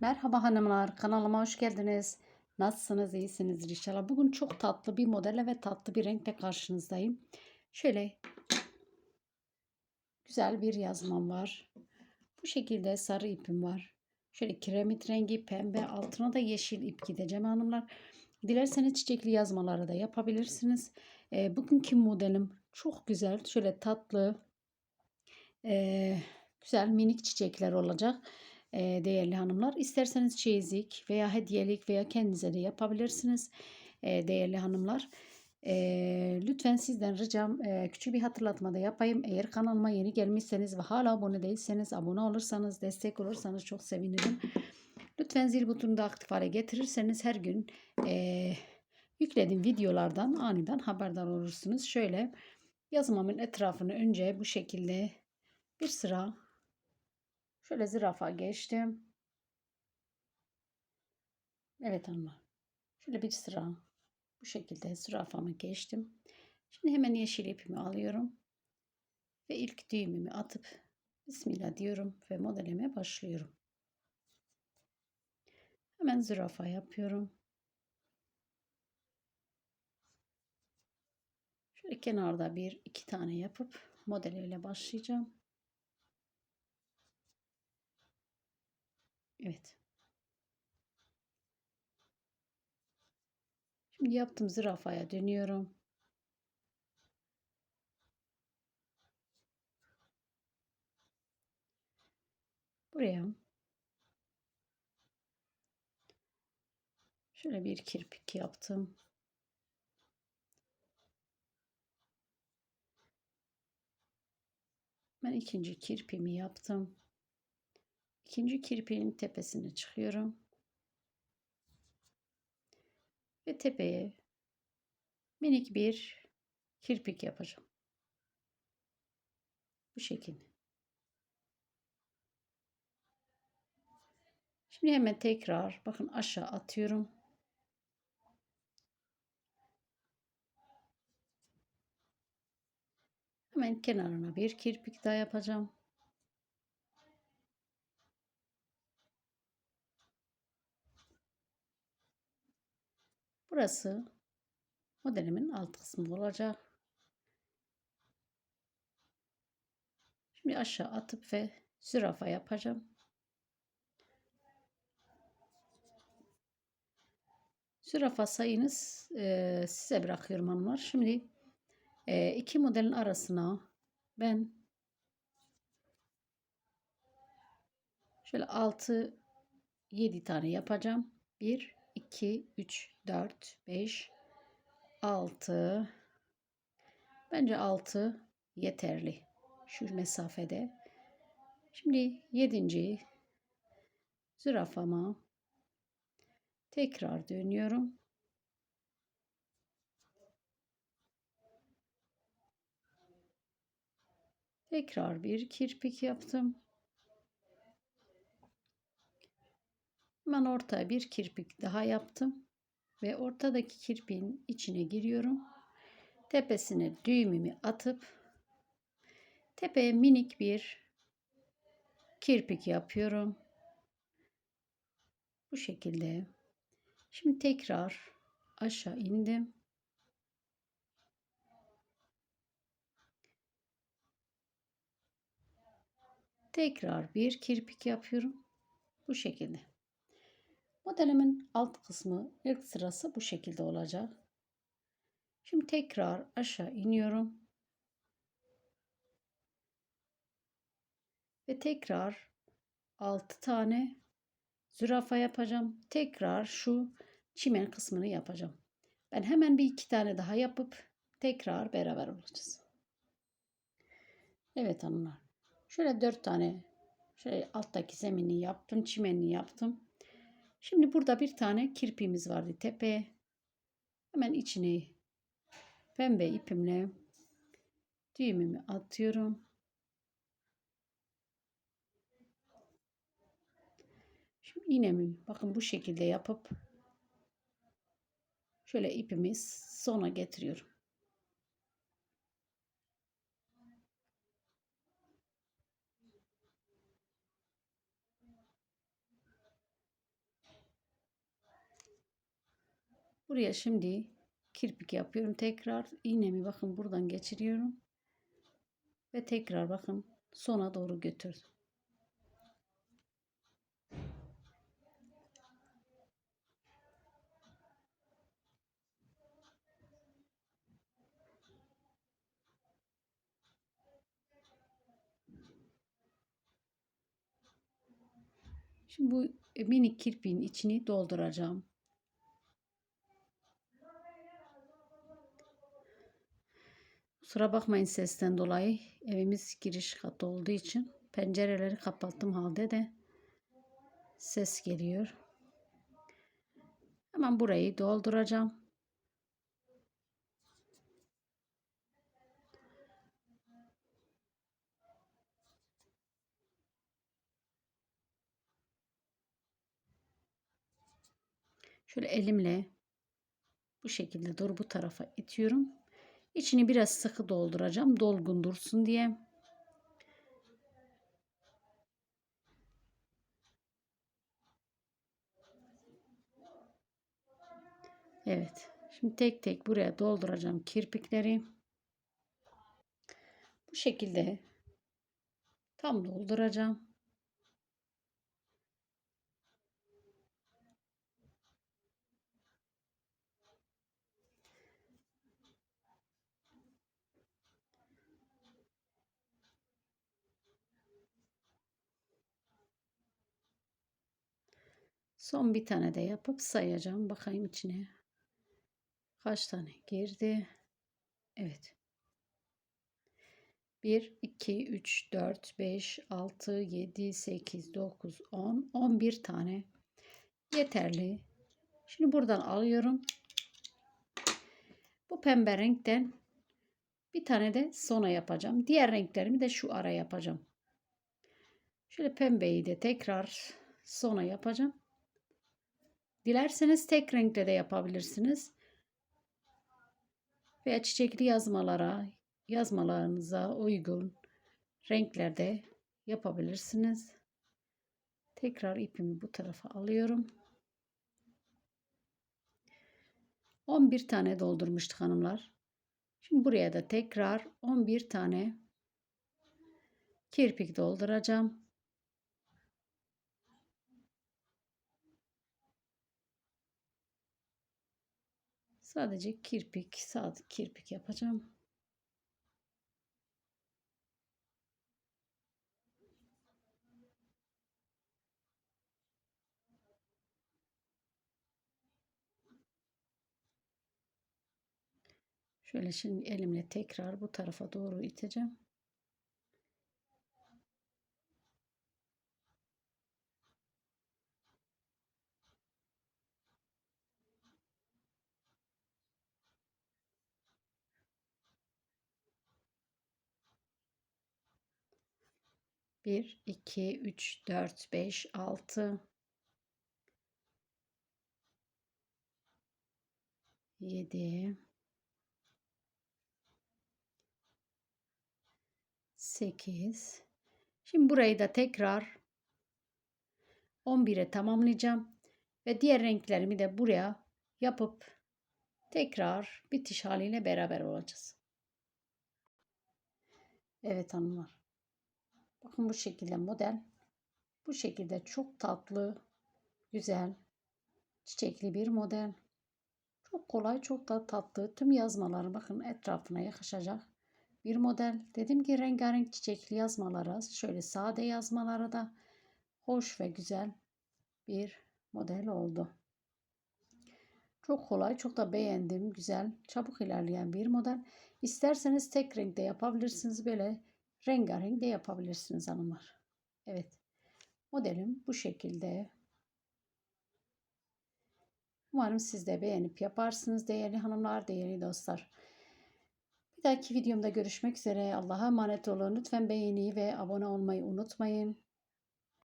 Merhaba hanımlar, kanalıma hoş geldiniz. Nasılsınız, iyisinizdir inşallah. Bugün çok tatlı bir modelle ve tatlı bir renkle karşınızdayım. Şöyle güzel bir yazmam var. Bu şekilde sarı ipim var. Şöyle kiremit rengi, pembe, altına da yeşil ip gideceğim hanımlar. Dilerseniz çiçekli yazmaları da yapabilirsiniz. Ee, bugünkü modelim çok güzel. Şöyle tatlı, ee, güzel minik çiçekler olacak e, değerli hanımlar. İsterseniz çeyizik veya hediyelik veya kendinize de yapabilirsiniz e, değerli hanımlar. E, lütfen sizden ricam e, küçük bir hatırlatma da yapayım. Eğer kanalıma yeni gelmişseniz ve hala abone değilseniz abone olursanız destek olursanız çok sevinirim. Lütfen zil butonunu da aktif hale getirirseniz her gün e, yüklediğim videolardan aniden haberdar olursunuz. Şöyle yazmamın etrafını önce bu şekilde bir sıra Şöyle zürafa geçtim. Evet hanımlar. Şöyle bir sıra bu şekilde zürafamı geçtim. Şimdi hemen yeşil ipimi alıyorum. Ve ilk düğümümü atıp Bismillah diyorum ve modelime başlıyorum. Hemen zürafa yapıyorum. Şöyle kenarda bir iki tane yapıp modeliyle başlayacağım. Evet. Şimdi yaptım zürafaya dönüyorum. Buraya şöyle bir kirpik yaptım. Ben ikinci kirpimi yaptım. İkinci kirpiğin tepesine çıkıyorum. Ve tepeye minik bir kirpik yapacağım. Bu şekilde. Şimdi hemen tekrar bakın aşağı atıyorum. Hemen kenarına bir kirpik daha yapacağım. Burası modelimin alt kısmı olacak. Şimdi aşağı atıp ve zürafa yapacağım. Zürafa sayınız e, size bırakıyorum hanımlar. Şimdi e, iki modelin arasına ben şöyle 6 7 tane yapacağım. 1 2 3 4 5 6 bence 6 yeterli şu mesafede. Şimdi 7. zürafama tekrar dönüyorum. Tekrar bir kirpik yaptım. Hemen ortaya bir kirpik daha yaptım. Ve ortadaki kirpiğin içine giriyorum. Tepesine düğümümü atıp tepeye minik bir kirpik yapıyorum. Bu şekilde. Şimdi tekrar aşağı indim. Tekrar bir kirpik yapıyorum. Bu şekilde. Modelimin alt kısmı ilk sırası bu şekilde olacak. Şimdi tekrar aşağı iniyorum. Ve tekrar 6 tane zürafa yapacağım. Tekrar şu çimen kısmını yapacağım. Ben hemen bir iki tane daha yapıp tekrar beraber olacağız. Evet hanımlar. Şöyle dört tane şöyle alttaki zemini yaptım. Çimenini yaptım. Şimdi burada bir tane kirpiğimiz vardı tepe. Hemen içine pembe ipimle düğümümü atıyorum. Şimdi iğnemi bakın bu şekilde yapıp şöyle ipimi sona getiriyorum. Buraya şimdi kirpik yapıyorum. Tekrar iğnemi bakın buradan geçiriyorum. Ve tekrar bakın sona doğru götürdüm. Şimdi bu minik kirpiğin içini dolduracağım. Kusura bakmayın sesten dolayı. Evimiz giriş katı olduğu için pencereleri kapattım halde de ses geliyor. Hemen burayı dolduracağım. Şöyle elimle bu şekilde doğru bu tarafa itiyorum. İçini biraz sıkı dolduracağım. Dolgun dursun diye. Evet. Şimdi tek tek buraya dolduracağım kirpikleri. Bu şekilde tam dolduracağım. Son bir tane de yapıp sayacağım. Bakayım içine. Kaç tane girdi? Evet. 1, 2, 3, 4, 5, 6, 7, 8, 9, 10, 11 tane. Yeterli. Şimdi buradan alıyorum. Bu pembe renkten bir tane de sona yapacağım. Diğer renklerimi de şu ara yapacağım. Şöyle pembeyi de tekrar sona yapacağım. Dilerseniz tek renkle de yapabilirsiniz. Veya çiçekli yazmalara, yazmalarınıza uygun renklerde yapabilirsiniz. Tekrar ipimi bu tarafa alıyorum. 11 tane doldurmuştuk hanımlar. Şimdi buraya da tekrar 11 tane kirpik dolduracağım. Sadece kirpik, sadık kirpik yapacağım. Şöyle şimdi elimle tekrar bu tarafa doğru iteceğim. Bir, iki, üç, dört, beş, altı, yedi, 8. Şimdi burayı da tekrar 11'e tamamlayacağım. Ve diğer renklerimi de buraya yapıp tekrar bitiş haliyle beraber olacağız. Evet hanımlar. Bakın bu şekilde model. Bu şekilde çok tatlı, güzel, çiçekli bir model. Çok kolay, çok da tatlı. Tüm yazmaları bakın etrafına yakışacak bir model. Dedim ki rengarenk çiçekli yazmalara, şöyle sade yazmalara da hoş ve güzel bir model oldu. Çok kolay, çok da beğendim. Güzel, çabuk ilerleyen bir model. İsterseniz tek renkte yapabilirsiniz. Böyle rengarenk de yapabilirsiniz hanımlar. Evet. Modelim bu şekilde. Umarım siz de beğenip yaparsınız değerli hanımlar, değerli dostlar. Bir dahaki videomda görüşmek üzere. Allah'a emanet olun. Lütfen beğeni ve abone olmayı unutmayın.